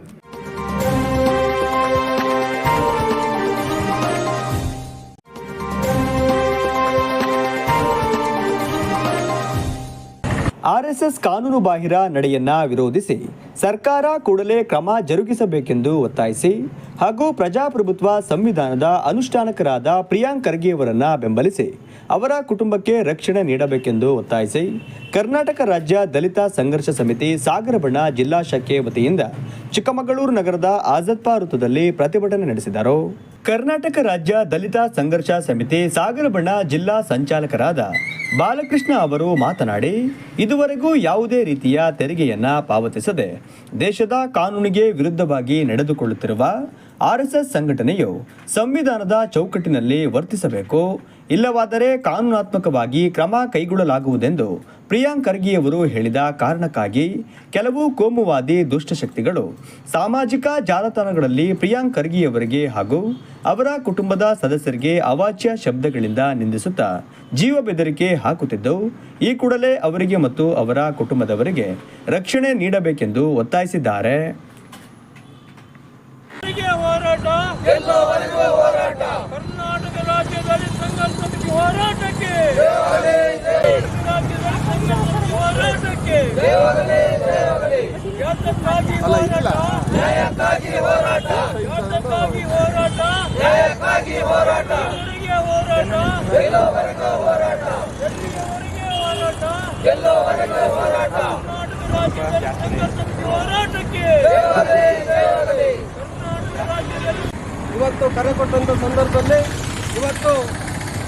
ಆರ್ಎಸ್ಎಸ್ ಕಾನೂನು ಬಾಹಿರ ನಡೆಯನ್ನ ವಿರೋಧಿಸಿ ಸರ್ಕಾರ ಕೂಡಲೇ ಕ್ರಮ ಜರುಗಿಸಬೇಕೆಂದು ಒತ್ತಾಯಿಸಿ ಹಾಗೂ ಪ್ರಜಾಪ್ರಭುತ್ವ ಸಂವಿಧಾನದ ಅನುಷ್ಠಾನಕರಾದ ಪ್ರಿಯಾಂಕ್ ಖರ್ಗೆಯವರನ್ನ ಬೆಂಬಲಿಸಿ ಅವರ ಕುಟುಂಬಕ್ಕೆ ರಕ್ಷಣೆ ನೀಡಬೇಕೆಂದು ಒತ್ತಾಯಿಸಿ ಕರ್ನಾಟಕ ರಾಜ್ಯ ದಲಿತ ಸಂಘರ್ಷ ಸಮಿತಿ ಸಾಗರಬಣ್ಣ ಜಿಲ್ಲಾ ಶಾಖೆ ವತಿಯಿಂದ ಚಿಕ್ಕಮಗಳೂರು ನಗರದ ಆಜದ್ಪಾ ವೃತ್ತದಲ್ಲಿ ಪ್ರತಿಭಟನೆ ನಡೆಸಿದರು. ಕರ್ನಾಟಕ ರಾಜ್ಯ ದಲಿತ ಸಂಘರ್ಷ ಸಮಿತಿ ಸಾಗರಬಣ್ಣ ಜಿಲ್ಲಾ ಸಂಚಾಲಕರಾದ ಬಾಲಕೃಷ್ಣ ಅವರು ಮಾತನಾಡಿ, ಇದುವರೆಗೂ ಯಾವುದೇ ರೀತಿಯ ತೆರಿಗೆಯನ್ನ ಪಾವತಿಸದೆ ದೇಶದ ಕಾನೂನಿಗೆ ವಿರುದ್ಧವಾಗಿ ನಡೆದುಕೊಳ್ಳುತ್ತಿರುವ ಆರ್ಎಸ್ಎಸ್ ಸಂಘಟನೆಯು ಸಂವಿಧಾನದ ಚೌಕಟ್ಟಿನಲ್ಲಿ ವರ್ತಿಸಬೇಕು ಇಲ್ಲವಾದರೆ ಕಾನೂನಾತ್ಮಕವಾಗಿ ಕ್ರಮ ಕೈಗೊಳ್ಳಲಾಗುವುದೆಂದು ಪ್ರಿಯಾಂಕ್ ಖರ್ಗೆಯವರು ಹೇಳಿದ ಕಾರಣಕ್ಕಾಗಿ ಕೆಲವು ಕೋಮುವಾದಿ ದುಷ್ಟಶಕ್ತಿಗಳು ಸಾಮಾಜಿಕ ಜಾಲತಾಣಗಳಲ್ಲಿ ಪ್ರಿಯಾಂಕ್ ಖರ್ಗೆಯವರಿಗೆ ಹಾಗೂ ಅವರ ಕುಟುಂಬದ ಸದಸ್ಯರಿಗೆ ಅವಾಚ್ಯ ಶಬ್ದಗಳಿಂದ ನಿಂದಿಸುತ್ತಾ ಜೀವ ಬೆದರಿಕೆ ಹಾಕುತ್ತಿದ್ದು, ಈ ಕೂಡಲೇ ಅವರಿಗೆ ಮತ್ತು ಅವರ ಕುಟುಂಬದವರಿಗೆ ರಕ್ಷಣೆ ನೀಡಬೇಕೆಂದು ಒತ್ತಾಯಿಸಿದ್ದಾರೆ ಎಲ್ಲವರೆಗೂ ಹೋರಾಟ ಕರ್ನಾಟಕ ರಾಜ್ಯದಲ್ಲಿ ಸಂಘರ್ಷ ಸಮಿತಿ ಹೋರಾಟಕ್ಕೆ! ಹೋರಾಟಕ್ಕೆ! ಯಾತಕ್ಕಾಗಿ ಹೋರಾಟ? ನ್ಯಾಯಕ್ಕಾಗಿ ಹೋರಾಟ. ಯಾತಕ್ಕಾಗಿ ಹೋರಾಟ? ನ್ಯಾಯಕ್ಕಾಗಿ ಹೋರಾಟ. ಎಲ್ಲಿಗೆ ಹೋರಾಟ? ಎಲ್ಲವರೆಗೂ ಹೋರಾಟ. ಎಲ್ಲಿಯವರೆಗೆ ಹೋರಾಟ? ಎಲ್ಲವರೆಗೂ ಹೋರಾಟ. ಕರ್ನಾಟಕ ರಾಜ್ಯದಲ್ಲಿ ಸಂಘರ್ಷ ಹೋರಾಟಕ್ಕೆ! ಕರ್ನಾಟಕ ರಾಜ್ಯದಲ್ಲಿ ಇವತ್ತು ಕರೆ ಕೊಟ್ಟಂಥ ಸಂದರ್ಭದಲ್ಲಿ ಇವತ್ತು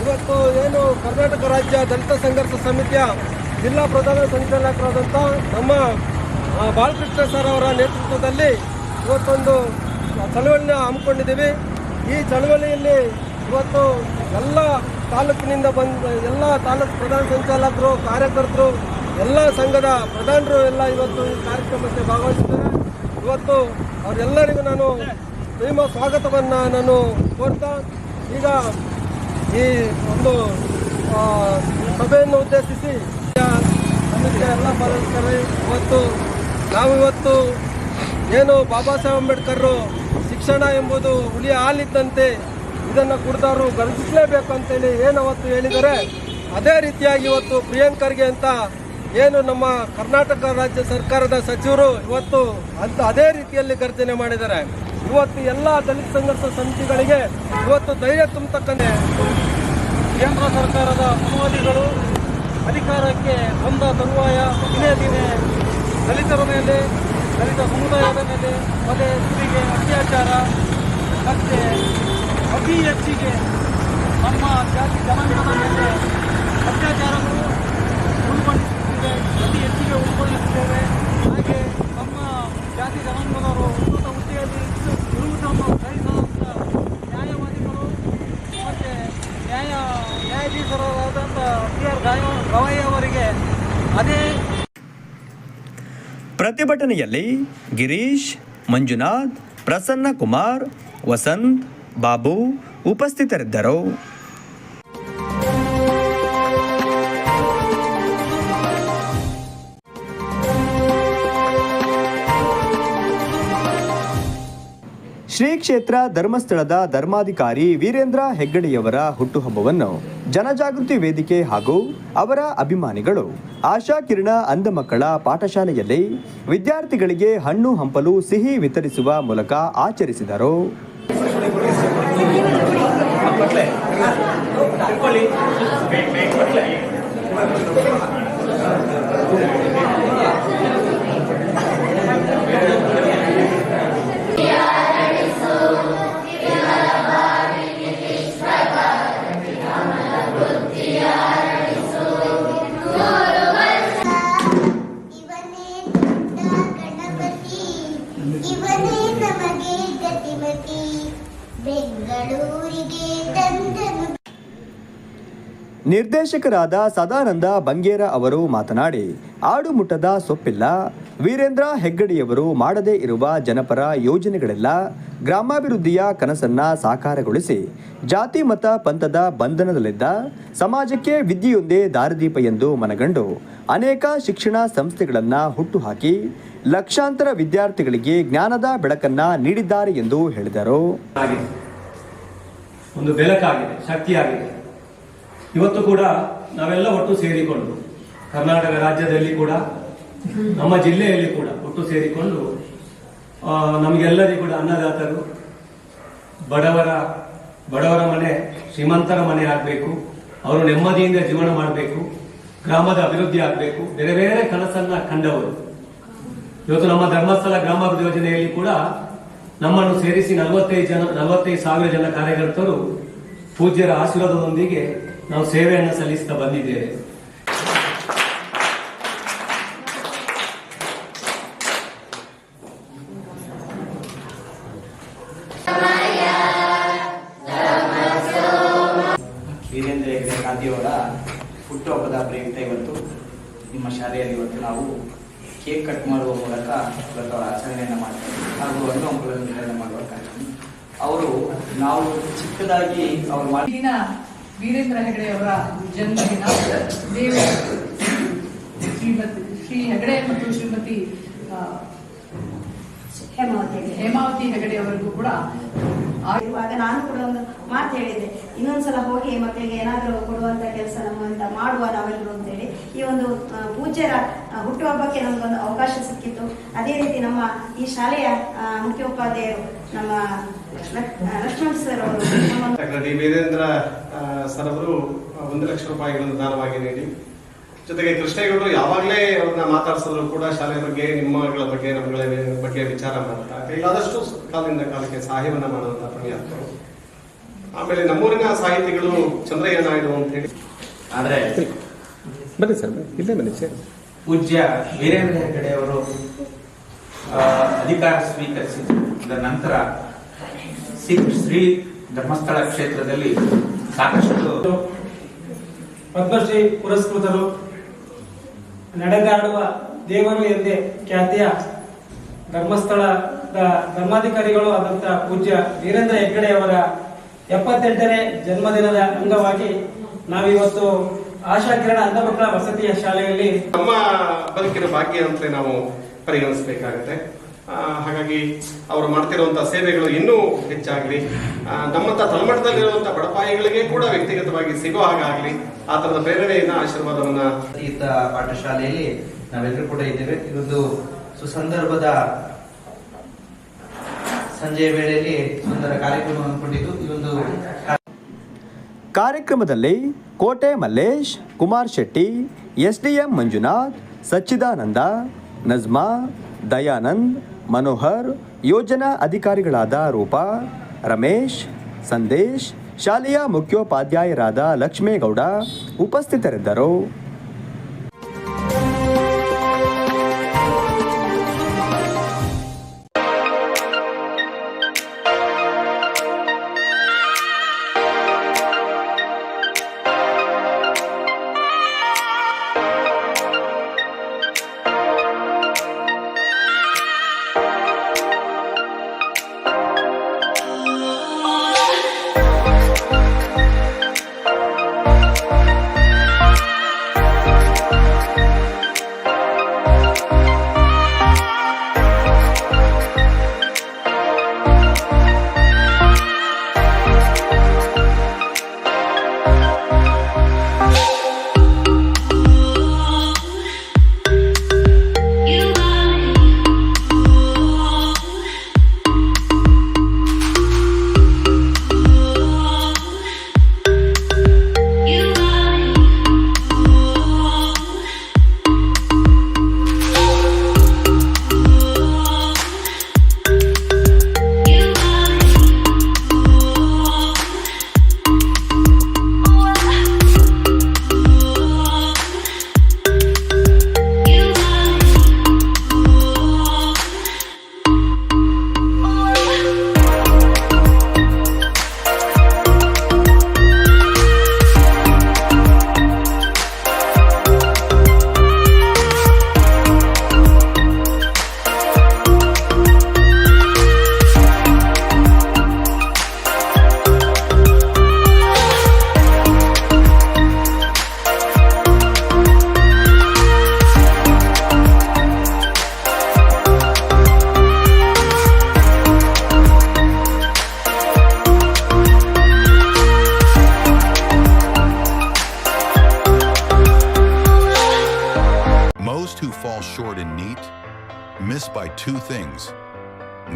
ಇವತ್ತು ಏನು ಕರ್ನಾಟಕ ರಾಜ್ಯ ದಲಿತ ಸಂಘರ್ಷ ಸಮಿತಿಯ ಜಿಲ್ಲಾ ಪ್ರಧಾನ ಸಂಚಾಲಕರಾದಂಥ ನಮ್ಮ ಬಾಲಕೃಷ್ಣ ಸರ್ ಅವರ ನೇತೃತ್ವದಲ್ಲಿ ಇವತ್ತೊಂದು ಚಳವಳಿನ ಹಮ್ಮಿಕೊಂಡಿದ್ದೀವಿ. ಈ ಚಳವಳಿಯಲ್ಲಿ ಇವತ್ತು ಎಲ್ಲ ತಾಲೂಕಿನಿಂದ ಬಂದ, ಎಲ್ಲ ತಾಲೂಕು ಪ್ರಧಾನ ಸಂಚಾಲಕರು, ಕಾರ್ಯಕರ್ತರು, ಎಲ್ಲ ಸಂಘದ ಪ್ರಧಾನರು ಎಲ್ಲ ಇವತ್ತು ಈ ಕಾರ್ಯಕ್ರಮಕ್ಕೆ ಭಾಗವಹಿಸಿದ್ದಾರೆ. ಇವತ್ತು ಅವರೆಲ್ಲರಿಗೂ ನಾನು ಪ್ರೇಮ ಸ್ವಾಗತವನ್ನು ನಾನು ಕೋರ್ತಾ, ಈಗ ಈ ಒಂದು ಸಭೆಯನ್ನು ಉದ್ದೇಶಿಸಿ ಎಲ್ಲ ಪಾಲಕರು, ಇವತ್ತು ನಾವಿವತ್ತು ಏನು ಬಾಬಾ ಸಾಹೇಬ್ ಅಂಬೇಡ್ಕರ್ ಶಿಕ್ಷಣ ಎಂಬುದು ಹುಲಿಯ ಹಾಲಿದ್ದಂತೆ ಇದನ್ನು ಕುಡಿದವರು ಗರ್ಜಿಸಲೇಬೇಕು ಅಂತೇಳಿ ಏನು ಅವತ್ತು ಹೇಳಿದರೆ, ಅದೇ ರೀತಿಯಾಗಿ ಇವತ್ತು ಪ್ರಿಯಾಂಕರ್ಗೆ ಅಂತ ಏನು ನಮ್ಮ ಕರ್ನಾಟಕ ರಾಜ್ಯ ಸರ್ಕಾರದ ಸಚಿವರು ಇವತ್ತು ಅಂತ ಅದೇ ರೀತಿಯಲ್ಲಿ ಗರ್ಜನೆ ಮಾಡಿದ್ದಾರೆ. ಇವತ್ತು ಎಲ್ಲ ದಲಿತ ಸಂಘರ್ಷ ಸಮಿತಿಗಳಿಗೆ ಇವತ್ತು ಧೈರ್ಯ ತುಂಬತಕ್ಕಂಥ ಕೇಂದ್ರ ಸರ್ಕಾರದ ಅನುವಾದಿಗಳು ಅಧಿಕಾರಕ್ಕೆ ಬಂದ ತರುವಾಯ ದಿನೇ ದಿನೇ ದಲಿತರ ಮೇಲೆ, ದಲಿತ ಸಮುದಾಯದ ಮೇಲೆ ಮತ್ತೆ ಸುಲಿಗೆ ಅತ್ಯಾಚಾರ ಮತ್ತು ಅತಿ ಹೆಚ್ಚಿಗೆ ನಮ್ಮ ಜಾತಿ ಜನಾಂಗದ ಮೇಲೆ ಅತ್ಯಾಚಾರಗಳು ಉಳ್ಕೊಂಡಿದ್ದೇವೆ ಅತಿ ಹೆಚ್ಚಿಗೆ ಉಳ್ಕೊಳ್ಳುತ್ತಿದ್ದೇವೆ ಹಾಗೆ ನಮ್ಮ ಜಾತಿ ಜನಾಂಗದವರು ಉನ್ನತ ಹುದ್ದೆಯಲ್ಲಿ ಇರುವುದನ್ನು ಸಹಿಸದಂಥ ನ್ಯಾಯವಾದಿಗಳು ಮತ್ತು ನ್ಯಾಯ ಪ್ರತಿಭಟನೆಯಲ್ಲಿ ಗಿರೀಶ್ ಮಂಜುನಾಥ್ ಪ್ರಸನ್ನ ಕುಮಾರ್ ವಸಂತ್ ಬಾಬು ಉಪಸ್ಥಿತರಿದ್ದರು. ಕ್ಷೇತ್ರ ಧರ್ಮಸ್ಥಳದ ಧರ್ಮಾಧಿಕಾರಿ ವೀರೇಂದ್ರ ಹೆಗ್ಗಡೆಯವರ ಹುಟ್ಟುಹಬ್ಬವನ್ನು ಜನಜಾಗೃತಿ ವೇದಿಕೆ ಹಾಗೂ ಅವರ ಅಭಿಮಾನಿಗಳು ಆಶಾ ಕಿರಣ ಅಂಧ ಮಕ್ಕಳ ಪಾಠಶಾಲೆಯಲ್ಲಿ ವಿದ್ಯಾರ್ಥಿಗಳಿಗೆ ಹಣ್ಣು ಹಂಪಲು ಸಿಹಿ ವಿತರಿಸುವ ಮೂಲಕ ಆಚರಿಸಿದರು. ನಿರ್ದೇಶಕರಾದ ಸದಾನಂದ ಬಂಗೇರ ಅವರು ಮಾತನಾಡಿ ಆಡುಮುಟ್ಟದ ಸೊಪ್ಪಿಲ್ಲ. ವೀರೇಂದ್ರ ಹೆಗ್ಗಡೆಯವರು ಮಾಡದೇ ಇರುವ ಜನಪರ ಯೋಜನೆಗಳೆಲ್ಲ ಗ್ರಾಮಾಭಿವೃದ್ಧಿಯ ಕನಸನ್ನ ಸಾಕಾರಗೊಳಿಸಿ, ಜಾತಿ ಮತ ಪಂಥದ ಬಂಧನದಲ್ಲಿದ್ದ ಸಮಾಜಕ್ಕೆ ವಿದ್ಯೆಯೊಂದೇ ದಾರಿದೀಪ ಎಂದು ಮನಗಂಡು, ಅನೇಕ ಶಿಕ್ಷಣ ಸಂಸ್ಥೆಗಳನ್ನು ಹುಟ್ಟುಹಾಕಿ ಲಕ್ಷಾಂತರ ವಿದ್ಯಾರ್ಥಿಗಳಿಗೆ ಜ್ಞಾನದ ಬೆಳಕನ್ನ ನೀಡಿದ್ದಾರೆ ಎಂದು ಹೇಳಿದರು. ಒಂದು ಬೆಳಕಾಗಿದೆ, ಶಕ್ತಿಯಾಗಿದೆ. ಇವತ್ತು ಕೂಡ ನಾವೆಲ್ಲ ಒಟ್ಟು ಸೇರಿಕೊಂಡು, ಕರ್ನಾಟಕ ರಾಜ್ಯದಲ್ಲಿ ಕೂಡ, ನಮ್ಮ ಜಿಲ್ಲೆಯಲ್ಲಿ ಕೂಡ ಒಟ್ಟು ಸೇರಿಕೊಂಡು ನಮಗೆಲ್ಲರಿಗೂ ಕೂಡ ಅನ್ನದಾತರು, ಬಡವರ ಬಡವರ ಮನೆ, ಶ್ರೀಮಂತರ ಮನೆ ಆಗಬೇಕು, ಅವರು ನೆಮ್ಮದಿಯಿಂದ ಜೀವನ ಮಾಡಬೇಕು, ಗ್ರಾಮದ ಅಭಿವೃದ್ಧಿ ಆಗಬೇಕು, ಬೇರೆ ಬೇರೆ ಕನಸನ್ನ ಕಂಡವರು. ಇವತ್ತು ನಮ್ಮ ಧರ್ಮಸ್ಥಳ ಗ್ರಾಮಾಭಿವೃದ್ಧಿ ಯೋಜನೆಯಲ್ಲಿ ಕೂಡ ನಮ್ಮನ್ನು ಸೇರಿಸಿ ನಲವತ್ತೈದು ಜನ, ನಲವತ್ತೈದು ಸಾವಿರ ಜನ ಕಾರ್ಯಕರ್ತರು ಪೂಜ್ಯರ ಆಶೀರ್ವಾದದೊಂದಿಗೆ ನಾವು ಸೇವೆಯನ್ನು ಸಲ್ಲಿಸ್ತಾ ಬಂದಿದ್ದೇವೆ. ವೀರೇಂದ್ರ ಹೆಗ್ಗಡೆ ಗಾಂಧಿಯವರ ಹುಟ್ಟುಹಬ್ಬದ ಪ್ರಯುಕ್ತ ಇವತ್ತು ನಿಮ್ಮ ಶಾಲೆಯಲ್ಲಿ ಇವತ್ತು ನಾವು ಕೇಕ್ ಕಟ್ ಮಾಡುವ ಮೂಲಕ ಇವತ್ತು ಅವರ ಆಚರಣೆಯನ್ನು ಮಾಡ್ತಾರೆ ಹಾಗೂ ಹಣ್ಣು ಹಂಪಲನ್ನು ಮಾಡುವ ಕಾರ್ಯಕ್ರಮ. ಅವರು ನಾವು ಚಿಕ್ಕದಾಗಿ ಅವರು ಮಾಡಿ ದಿನ ವೀರೇಂದ್ರ ಹೆಗಡೆಯವರ ಜನ್ಮದಿನ. ಶ್ರೀಮತಿ, ಶ್ರೀ ಹೆಗಡೆ ಮತ್ತು ಶ್ರೀಮತಿ ಹೇಮಾವತಿ ಹೇಮಾವತಿ ಹೆಗಡೆ ಅವರಿಗೂ ಕೂಡ ಇರುವಾಗ ನಾನು ಕೂಡ ಒಂದು ಮಾತು ಹೇಳಿದೆ ಇನ್ನೊಂದ್ಸಲ ಹೋಗಿ ಮಕ್ಕಳಿಗೆ ಏನಾದರೂ ಕೊಡುವಂತ ಕೆಲಸ ನಮ್ಮಂತ ಮಾಡುವ ನಾವೆಲ್ಲರೂ ಅಂತೇಳಿ. ಈ ಒಂದು ಪೂಜ್ಯರ ಹುಟ್ಟುಹಬ್ಬಕ್ಕೆ ನಮಗೊಂದು ಅವಕಾಶ ಸಿಕ್ಕಿತ್ತು. ಅದೇ ರೀತಿ ನಮ್ಮ ಈ ಶಾಲೆಯ ಮುಖ್ಯೋಪಾಧ್ಯಾಯರು ನಮ್ಮ ಡಿ ವೀರೇಂದ್ರ ಸರ್ ಅವರು ಒಂದು ಲಕ್ಷ ರೂಪಾಯಿಗಳನ್ನು ದಾನವಾಗಿ ನೀಡಿ. ಜೊತೆಗೆ ಕೃಷ್ಣೇಗೌಡರು ಯಾವಾಗಲೇ ಅವ್ರನ್ನ ಮಾತಾಡಿಸಿದ್ರು ಕೂಡ ಶಾಲೆಯ ಬಗ್ಗೆ ನಿಮ್ಮಗಳ ಬಗ್ಗೆ ನಮ್ಮಗಳ ಬಗ್ಗೆ ವಿಚಾರ ಮಾಡುತ್ತಾ ಕೈಲಾದಷ್ಟು ಕಾಲದಿಂದ ಕಾಲಕ್ಕೆ ಸಹಾಯವನ್ನ ಮಾಡುವಂತ ಪುಣ್ಯಾತ್ಮರು ಆಮೇಲೆ ನಮ್ಮೂರಿನ ಸಾಹಿತಿಗಳು ಚಂದ್ರಯ್ಯ ನಾಯ್ಡು ಅಂತ ಹೇಳಿ. ಆದರೆ ಬನ್ನಿ ಸರ್ ಇಲ್ಲೇ ಬನ್ನಿ ಸರ್. ಪೂಜ್ಯ ವೀರೇಂದ್ರ ಹೆಗಡೆ ಅವರು ಅಧಿಕಾರ ಸ್ವೀಕರಿಸಿದ ನಂತರ ಶ್ರೀ ಶ್ರೀ ಧರ್ಮಸ್ಥಳ ಕ್ಷೇತ್ರದಲ್ಲಿ ಸಾಕಷ್ಟು ಪದ್ಮಶ್ರೀ ಪುರಸ್ಕೃತರು ನಡೆದಾಡುವ ದೇವರು ಎಂದೇ ಖ್ಯಾತಿಯ ಧರ್ಮಸ್ಥಳದ ಧರ್ಮಾಧಿಕಾರಿಗಳು ಆದಂತಹ ಪೂಜ್ಯ ವೀರೇಂದ್ರ ಹೆಗ್ಗಡೆ ಅವರ ಎಪ್ಪತ್ತೆಂಟನೇ ಜನ್ಮದಿನದ ಅಂಗವಾಗಿ ನಾವಿವತ್ತು ಆಶಾ ಕಿರಣ ಅಂಧ ಮಕ್ಕಳ ವಸತಿಯ ಶಾಲೆಯಲ್ಲಿ ನಮ್ಮ ಬದುಕಿನ ಭಾಗ್ಯ ಅಂತ ನಾವು ಪರಿಗಣಿಸಬೇಕಾಗುತ್ತೆ. ಹಾಗಾಗಿ ಅವರು ಮಾಡ್ತಿರುವಂತಹ ಸೇವೆಗಳು ಇನ್ನೂ ಹೆಚ್ಚಾಗಲಿ ನಮ್ಮಂಥ ತಳಮಟ್ಟದಲ್ಲಿರುವಂತಹ ಬಡಪಾಯಿಗಳಿಗೆ ಕೂಡ ವ್ಯಕ್ತಿಗತವಾಗಿ ಸಿಗೋ ಹಾಗಾಗಲಿ ಆ ತರದ ಪ್ರೇರಣೆಯನ್ನ ಆಶೀರ್ವಾದವನ್ನ ಈತ ಪಾಠಶಾಲೆಯಲ್ಲಿ ನಾವೆಲ್ಲರೂ ಕೂಡ ಇದ್ದೇವೆ. ಇದೊಂದು ಸುಸಂದರ್ಭದ ಸಂಜೆಯ ವೇಳೆಯಲ್ಲಿ ಸುಂದರ ಕಾರ್ಯಕ್ರಮ ಹಮ್ಮಿಕೊಂಡಿದ್ದು ಈ ಒಂದು ಕಾರ್ಯಕ್ರಮದಲ್ಲಿ ಕೋಟೆ ಮಲ್ಲೇಶ್ ಕುಮಾರ್ ಶೆಟ್ಟಿ ಎಸ್ಡಿಎಂ ಮಂಜುನಾಥ್ ಸಚ್ಚಿದಾನಂದ ನಜ್ಮಾ ದಯಾನಂದ್ ಮನೋಹರ್ ಯೋಜನಾ ಅಧಿಕಾರಿಗಳಾದ ರೂಪಾ ರಮೇಶ್ ಸಂದೇಶ್ ಶಾಲೆಯ ಮುಖ್ಯೋಪಾಧ್ಯಾಯರಾದ ಲಕ್ಷ್ಮೇಗೌಡ ಉಪಸ್ಥಿತರಿದ್ದರು.